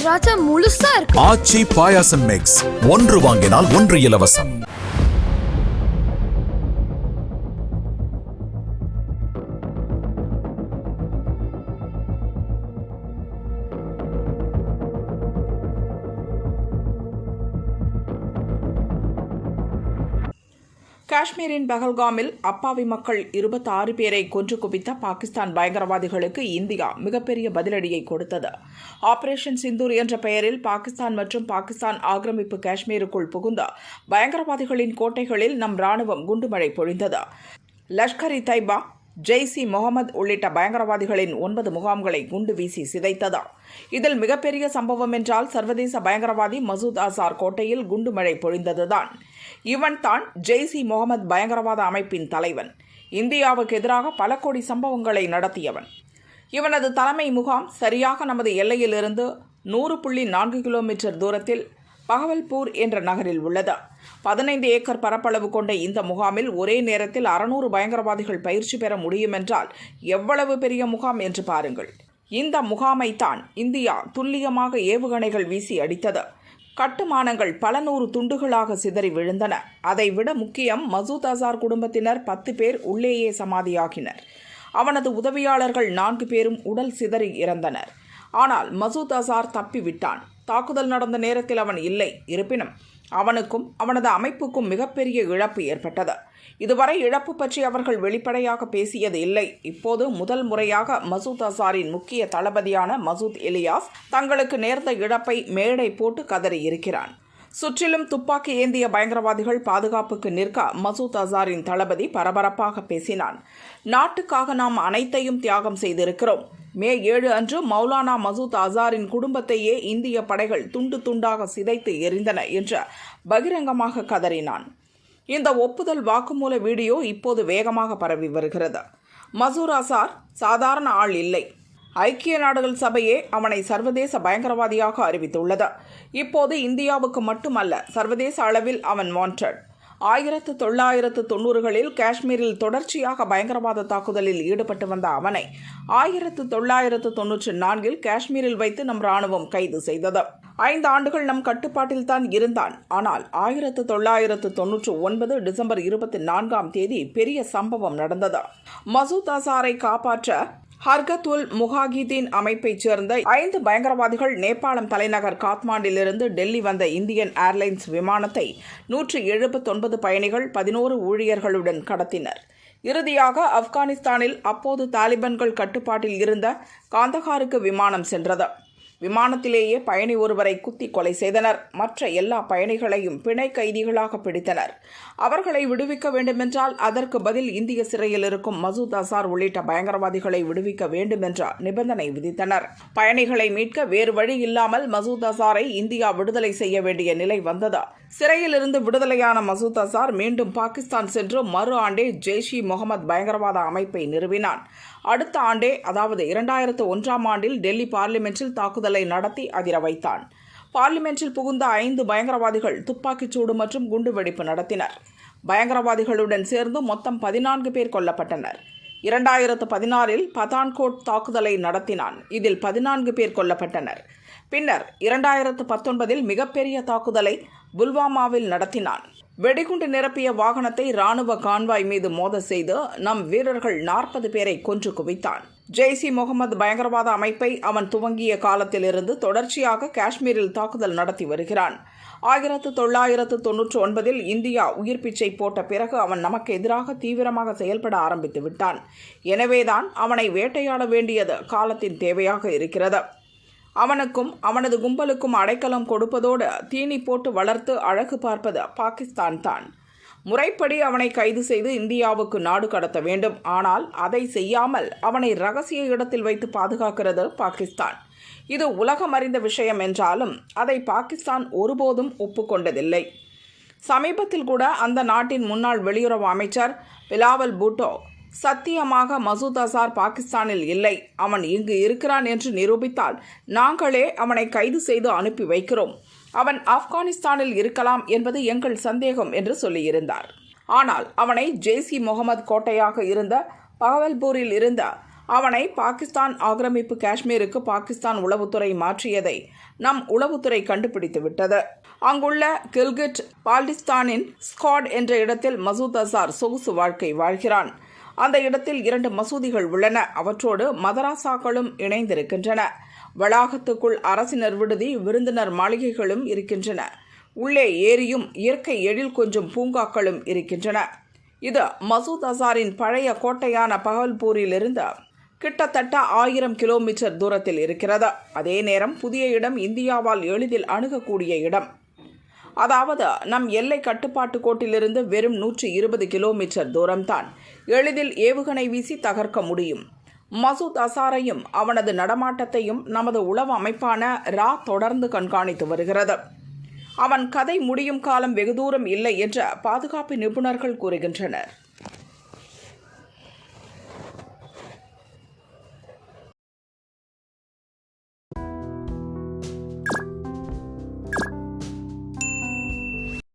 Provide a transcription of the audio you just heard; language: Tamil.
திராட்சை முழுசா இருக்கு. ஆச்சி பாயாசம் மிக்ஸ் ஒன்று வாங்கினால் ஒன்று இலவசம். காஷ்மீரின் பஹல்காமில் அப்பாவி மக்கள் இருபத்தாறு பேரை கொன்று குவித்த பாகிஸ்தான் பயங்கரவாதிகளுக்கு இந்தியா மிகப்பெரிய பதிலடியை கொடுத்தது. ஆபரேஷன் சிந்தூர் என்ற பெயரில் பாகிஸ்தான் மற்றும் பாகிஸ்தான் ஆக்கிரமிப்பு காஷ்மீருக்குள் புகுந்த பயங்கரவாதிகளின் கோட்டைகளில் நம் ராணுவம் குண்டுமழை பொழிந்தது. லஷ்கர் இ தைபா ஜெய்சி முகமது உள்ளிட்ட பயங்கரவாதிகளின் ஒன்பது முகாம்களை குண்டு வீசி சிதைத்தது. இதில் மிகப்பெரிய சம்பவம் என்றால் சர்வதேச பயங்கரவாதி மசூத் அசார் கோட்டையில் குண்டு மழை பொழிந்ததுதான். இவன் தான் ஜெய்சி முகமது பயங்கரவாத அமைப்பின் தலைவன். இந்தியாவுக்கு எதிராக பல கோடி சம்பவங்களை நடத்தியவன். இவனது தலைமை முகாம் சரியாக நமது எல்லையிலிருந்து நூறு புள்ளி நான்கு கிலோமீட்டர் தூரத்தில் பகவல்பூர் என்ற நகரில் உள்ளது. பதினைந்து ஏக்கர் பரப்பளவு கொண்ட இந்த முகாமில் ஒரே நேரத்தில் அறுநூறு பயங்கரவாதிகள் பயிற்சி பெற முடியும் என்றால் எவ்வளவு பெரிய முகாம் என்று பாருங்கள். இந்த முகாமைத்தான் இந்தியா துல்லியமாக ஏவுகணைகள் வீசி அடித்தது. கட்டுமானங்கள் பல நூறு துண்டுகளாக சிதறி விழுந்தன. அதைவிட முக்கியம் மசூத் அசார் குடும்பத்தினர் பத்து பேர் உள்ளேயே சமாதியாகினர். அவனது உதவியாளர்கள் நான்கு பேரும் உடல் சிதறி இறந்தனர். ஆனால் மசூத் அசார் தப்பிவிட்டான். தாக்குதல் நடந்த நேரத்தில் அவன் இல்லை. இருப்பினும் அவனுக்கும் அவனது அமைப்புக்கும் மிகப்பெரிய இழப்பு ஏற்பட்டது. இதுவரை இழப்பு பற்றி அவர்கள் வெளிப்படையாக பேசியது இல்லை. இப்போது முதல் முறையாக மசூத் அசாரின் முக்கிய தளபதியான மசூத் எலியாஸ் தங்களுக்கு நேர்ந்த இழப்பை மேடை போட்டு கதறியிருக்கிறான். சுற்றிலும் துப்பாக்கி ஏந்திய பயங்கரவாதிகள் பாதுகாப்புக்கு நிற்க மசூத் அசாரின் தளபதி பரபரப்பாக பேசினான். நாட்டுக்காக நாம் அனைத்தையும் தியாகம் செய்திருக்கிறோம். மே ஏழு அன்று மௌலானா மசூத் அசாரின் குடும்பத்தையே இந்திய படைகள் துண்டு துண்டாக சிதைத்து எரிந்தன என்று பகிரங்கமாக கதறினான். இந்த ஒப்புதல் வாக்குமூல வீடியோ இப்போது வேகமாக பரவி வருகிறது. மசூர் அசார் சாதாரண ஆள் இல்லை. ஐக்கிய நாடுகள் சபையே அவனை சர்வதேச பயங்கரவாதியாக அறிவித்துள்ளது. இப்போது இந்தியாவுக்கு மட்டுமல்ல சர்வதேச அளவில் அவன் வாண்டட் ஆயிரத்து தொள்ளாயிரத்து தொண்ணூறுகளில் காஷ்மீரில் தொடர்ச்சியாக பயங்கரவாத தாக்குதலில் ஈடுபட்டு வந்த அவனை ஆயிரத்து தொள்ளாயிரத்து தொன்னூற்றி நான்கில் காஷ்மீரில் வைத்து நம் ராணுவம் கைது செய்தது. ஐந்து ஆண்டுகள் நம் கட்டுப்பாட்டில் தான் இருந்தான். ஆனால் ஆயிரத்து தொள்ளாயிரத்து தொன்னூற்று ஒன்பது டிசம்பர் இருபத்தி நான்காம் தேதி பெரிய சம்பவம் நடந்தது. மசூத் அசாரை காப்பாற்ற ஹர்கத்துல் முஹாகிதீன் அமைப்பைச் சேர்ந்த ஐந்து பயங்கரவாதிகள் நேபாளம் தலைநகர் காத்மாண்டிலிருந்து டெல்லி வந்த இந்தியன் ஏர்லைன்ஸ் விமானத்தை நூற்றி எழுபத்தொன்பது பயணிகள் பதினோரு ஊழியர்களுடன் கடத்தினர். இறுதியாக ஆப்கானிஸ்தானில் அப்போது தாலிபான்கள் கட்டுப்பாட்டில் இருந்த காந்தகாருக்கு விமானம் சென்றது. விமானத்திலேயே பயணி ஒருவரை குத்தி கொலை செய்தனர். மற்ற எல்லா பயணிகளையும் பிணை கைதிகளாக பிடித்தனர். அவர்களை விடுவிக்க வேண்டுமென்றால் அதற்கு பதில் இந்திய சிறையில் இருக்கும் மசூத் அசார் உள்ளிட்ட பயங்கரவாதிகளை விடுவிக்க வேண்டும் என்ற நிபந்தனை விதித்தனர். பயணிகளை மீட்க வேறு வழி இல்லாமல் மசூத் அசாரை இந்தியா விடுதலை செய்ய வேண்டிய நிலை வந்தது. சிறையிலிருந்து விடுதலையான மசூத் அசார் மீண்டும் பாகிஸ்தான் சென்று மறு ஆண்டே ஜெய்ஷ் இ முகமது பயங்கரவாத அமைப்பை நிறுவினான். அடுத்த ஆண்டே அதாவது இரண்டாயிரத்து ஒன்றாம் ஆண்டில் டெல்லி பார்லிமென்ட்டில் தாக்குதல் நடத்தி அதிர வைத்தான். பார்லிமென்ட்டில் புகுந்த ஐந்து பயங்கரவாதிகள் துப்பாக்கிச்சூடு மற்றும் குண்டுவெடிப்பு நடத்தினர். பயங்கரவாதிகளுடன் சேர்ந்து மொத்தம் பதினான்கு பேர் கொல்லப்பட்டனர். இரண்டாயிரத்து பதினாறில் பதான்கோட் தாக்குதலை நடத்தினான். இதில் பதினான்கு பேர் கொல்லப்பட்டனர். பின்னர் இரண்டாயிரத்து பத்தொன்பதில் மிகப்பெரிய தாக்குதலை புல்வாமாவில் நடத்தினான். வெடிகுண்டு நிரப்பிய வாகனத்தை ராணுவ கான்வாய் மீது மோத செய்து நம் வீரர்கள் நாற்பது பேரை கொன்று குவித்தான். ஜெய்சி முகமது பயங்கரவாத அமைப்பை அவன் துவங்கிய காலத்திலிருந்து தொடர்ச்சியாக காஷ்மீரில் தாக்குதல் நடத்தி வருகிறான். ஆயிரத்து தொள்ளாயிரத்து தொன்னூற்று ஒன்பதில் இந்தியா உயிர் பிச்சை போட்ட பிறகு அவன் நமக்கு எதிராக தீவிரமாக செயல்பட ஆரம்பித்து விட்டான். எனவேதான் அவனை வேட்டையாட வேண்டியது காலத்தின் தேவையாக இருக்கிறது. அவனுக்கும் அவனது கும்பலுக்கும் அடைக்கலம் கொடுப்பதோடு தீனி போட்டு வளர்த்து அழகு பார்ப்பது பாகிஸ்தான் தான். முறைப்படி அவனை கைது செய்து இந்தியாவுக்கு நாடு கடத்த வேண்டும். ஆனால் அதை செய்யாமல் அவனை ரகசிய இடத்தில் வைத்து பாதுகாக்கிறது பாகிஸ்தான். இது உலகம் அறிந்த விஷயம் என்றாலும் அதை பாகிஸ்தான் ஒருபோதும் ஒப்புக்கொண்டதில்லை. சமீபத்தில் கூட அந்த நாட்டின் முன்னாள் வெளியுறவு அமைச்சர் பிலாவல் பூட்டோ சத்தியமாக மசூத் அசார் பாகிஸ்தானில் இல்லை. அவன் இங்கு இருக்கிறான் என்று நிரூபித்தால் நாங்களே அவனை கைது செய்து அனுப்பி வைக்கிறோம். அவன் ஆப்கானிஸ்தானில் இருக்கலாம் என்பது எங்கள் சந்தேகம் என்று சொல்லியிருந்தார். ஆனால் அவனை ஜெய்சி முகமது கோட்டையாக இருந்த பகவல்பூரில் இருந்த அவனை பாகிஸ்தான் ஆக்கிரமிப்பு காஷ்மீருக்கு பாகிஸ்தான் உளவுத்துறை மாற்றியதை நம் உளவுத்துறை கண்டுபிடித்து விட்டது. அங்குள்ள கில்கிட் பால்டிஸ்தானின் ஸ்காட் என்ற இடத்தில் மசூத் அசார் சொகுசு வாழ்க்கை வாழ்கிறான். அந்த இடத்தில் இரண்டு மசூதிகள் உள்ளன. அவற்றோடு மதராசாக்களும் இணைந்திருக்கின்றன. வளாகத்துக்குள் அரசினர் விடுதி விருந்தினர் மாளிகைகளும் இருக்கின்றன. உள்ளே ஏரியும் இயற்கை எழில் கொஞ்சம் பூங்காக்களும் இருக்கின்றன. இது மசூத் அசாரின் பழைய கோட்டையான பகல்பூரிலிருந்து கிட்டத்தட்ட ஆயிரம் கிலோமீட்டர் தூரத்தில் இருக்கிறது. அதே நேரம் புதிய இடம் இந்தியாவால் எளிதில் அணுகக்கூடிய இடம். அதாவது நம் எல்லை கட்டுப்பாட்டு கோட்டிலிருந்து வெறும் நூற்றி இருபது கிலோமீட்டர் தூரம்தான். எளிதில் ஏவுகணை வீசி தகர்க்க முடியும். மசூத் அசாரையும் அவனது நடமாட்டத்தையும் நமது உளவு அமைப்பான ரா தொடர்ந்து கண்காணித்து வருகிறது. அவன் கதை முடியும் காலம் வெகு தூரம் இல்லை என்று பாதுகாப்பு நிபுணர்கள் கூறுகின்றனர்.